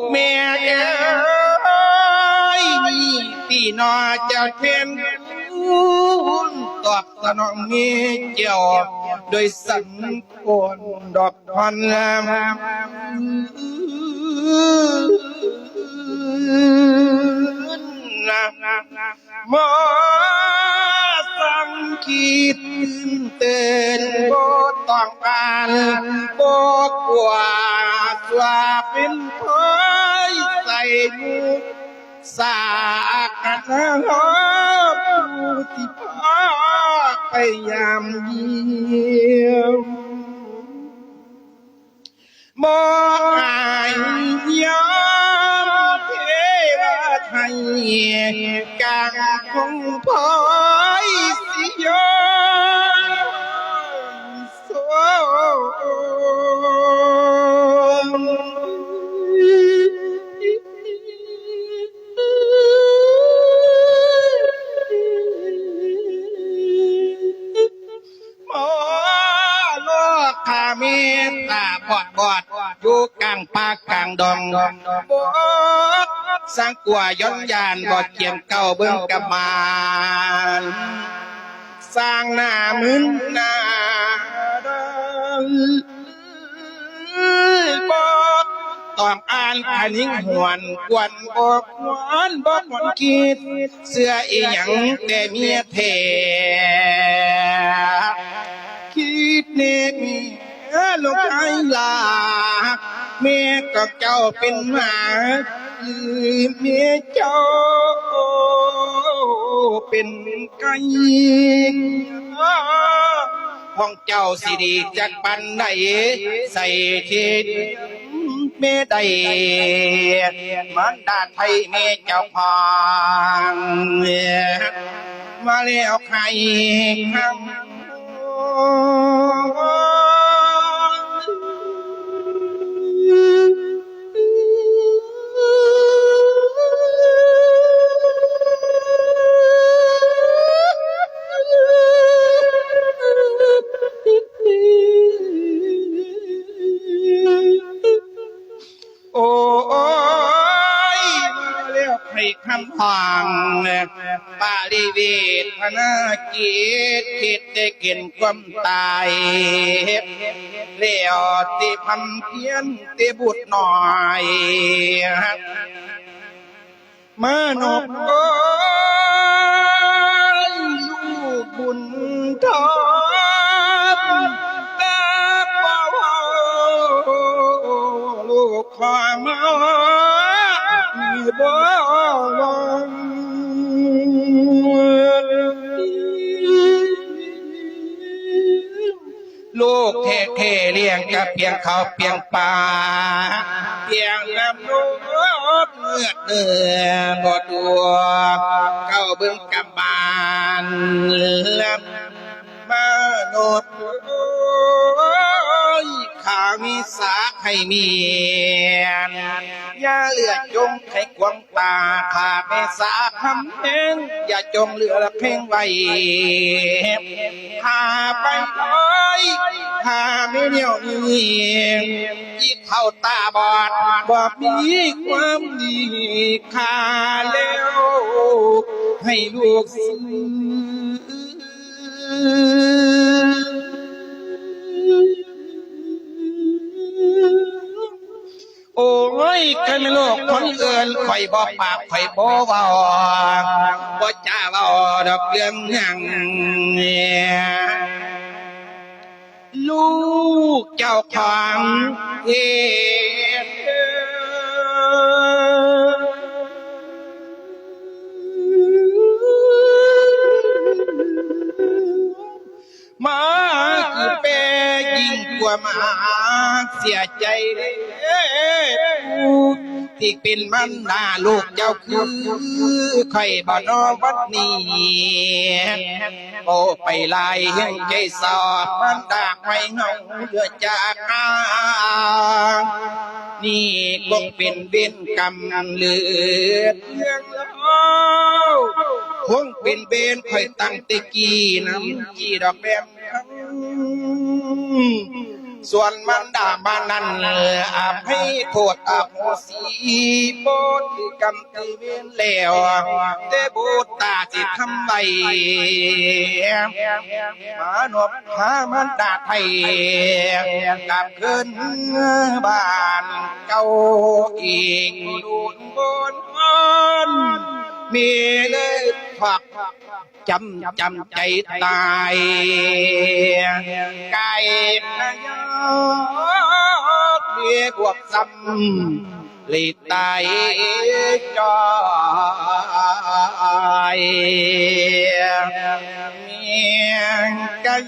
กแม่เอ้ยพี่น้อยจะเป็นคุณตอบสนองมีเกี่ยวโดยสังโกนดอกพันงามนะมาสังคีตื่นเต้นบต้องการโบกว่า ใส่สากกันหอบผู้ที่พ่อพยายามเยี่ยมมองอายยอมเทวไทยกางคงพอยสิยอ บอดบอดอยู่กลางป่ากลางดองบอดสร้างกลัวย้อนยานบอดเขียนเก่าเบิ่งกะมานสร้างหน้ามึนหน้าบอดต้องอ่านขนิ้งหวนกวนบอกหวนบอกหวนคิดเสื้ออีหยังแต่เมียแท้ กับเจ้าเป็นหมาหรือเมียเจ้าเป็นไก่ห้องเจ้าสิดีจากปันไหนใส่ทิศเมไดมันดาไทยเมเจ้าพองมาแล้วใครคำ คำพังปาลิเวทพนากิจคิดได้กินความตายเลี้ยวติพันเพียนติบุตรหน่อยมานกโอ้ ลูกเทเทเลี้ยงกับเพียงเขาเพียงปลาเพียงน้ำนกเมื่อเดือบอตัวเข้าเบื้องกำบานลำมาโนดโอ้ยข้ามีสาให้มี นอย่าเลือดจงให้กวางตาขาแม่สาคำเพงอย่าจงเหลือเพ่งไว้ข้าไปเลยข้าไม่เดียวนี้อีกเข้าตาบอดบอกมีความดีขาแล้วให้ลูกซื้อ อ้ยกันโลกคนเอื่นข่อยบ่ปากข่อยบ่เว้าบ่จ้าเว้าดอกเรื่องหยังลูกเจ้าของเฮ็ดมาคือเปยิ่งกว่ามาเสียใจเด้ ที่เป็นมันดาลูกเจ้าคือค่บ่นอวัดนี้โอ้ไปลายเฮงใจสอบมันดากไว้เงาเหลือจากอานี่คงเป็นเวรกรรมเลือเพียงแล้วคงเป็นเบนค่อยตั้งตะกี้น้ำจีดอกแบมคำ ส่วนมันดามานันอาบให้โทษอาโหสีโบทกรรมตีเวียนแล้วแต่บูตาจิตทำไวมานบหามันดาไทยกลับคืนบ้านเก่าอีกดูนบนมีเลยผักจำจำใจตายไก่พยอ biết cuộc tâm lì tay cho ai miệng canh